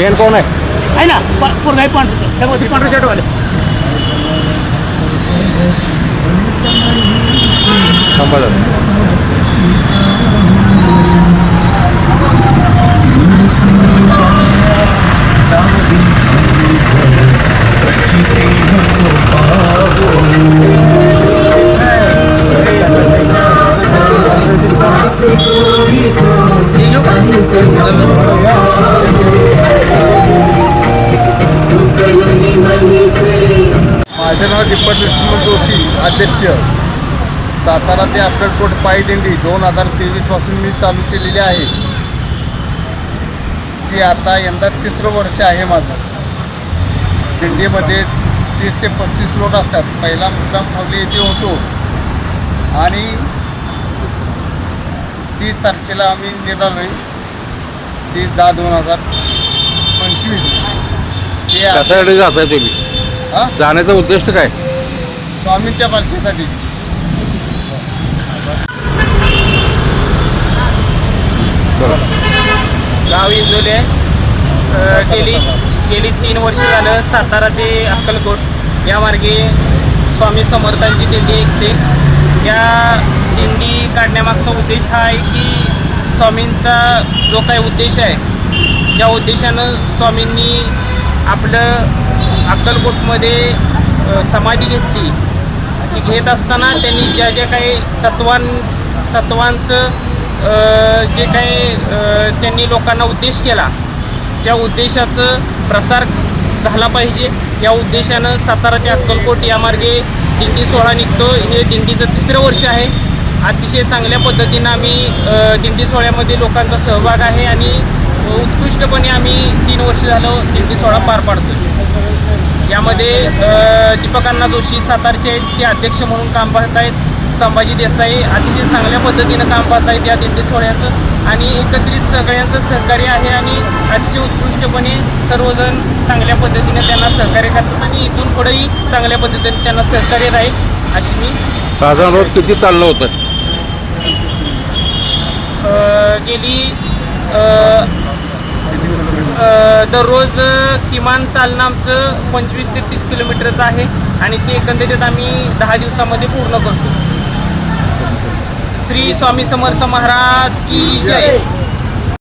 Main कोण आहे आहे ना पा- पोरगा आहे पांढरं त्यामध्ये पांढरं शर्ट वाले थांबा लक्ष्मण जोशी अध्यक्ष. सातारा ते अक्कलकोट पायी दिंडी दोन हजार तेवीसपासून मी चालू केलेली आहे. ती आता यंदा तिसरं वर्ष आहे माझं. दिंडीमध्ये तीस ते पस्तीस लोक असतात. पहिला मुक्काम ठेवले येथे होतो. आणि तीस तारखेला आम्ही निघालो आहे. तीस दहा दोन हजार पंचवीस. ते कशासाठी जाताय तुम्ही? हा? जाण्याचा उद्दिष्ट काय? स्वामींच्या पालखीसाठी. गाव इंदोले गेली गेली तीन वर्ष झालं सातारा ते अक्कलकोट. या मार्गे स्वामी समर्थांची दिंडी ते या दिंडी काढण्यामागचा उद्देश हा आहे की स्वामींचा जो काही उद्देश आहे ज्या उद्देशानं स्वामींनी आपलं अक्कलकोटमध्ये समाधी घेतली. ती घेत असताना त्यांनी ज्या ज्या काही तत्वां तत्वांचं जे काही त्यांनी लोकांना उद्देश केला त्या उद्देशाचं प्रसार झाला पाहिजे. या उद्देशानं सातारा ते अक्कलकोट या मार्गे दिंडी सोहळा निघतो. हे दिंडीचं तिसरं वर्ष आहे. अतिशय चांगल्या पद्धतीनं आम्ही दिंडी सोहळ्यामध्ये लोकांचा सहभाग आहे आणि उत्कृष्टपणे आम्ही तीन वर्ष झालं दिंडी सोहळा पार पाडतो यामध्ये अ, दीपक अण्णा जोशी सातारचे आहेत ते अध्यक्ष म्हणून काम पाहत आहेत संभाजी देसाई अतिशय चांगल्या पद्धतीनं काम पाहत आहेत या दिंडी सोहळ्याचं. आणि एकत्रित सगळ्यांचं सहकार्य आहे आणि अतिशय उत्कृष्टपणे सर्वजण चांगल्या पद्धतीने त्यांना सहकार्य करतात आणि इथून पुढेही चांगल्या पद्धतीने त्यांना सहकार्य राहील अशी मी साधारण किती चाललं होतं? गेली दररोज किमान चालणं आमचं पंचवीस ते तीस किलोमीटरचं आहे आणि ते एकंदरीत आम्ही दहा दिवसामध्ये पूर्ण करतो. श्री स्वामी समर्थ महाराज की जय.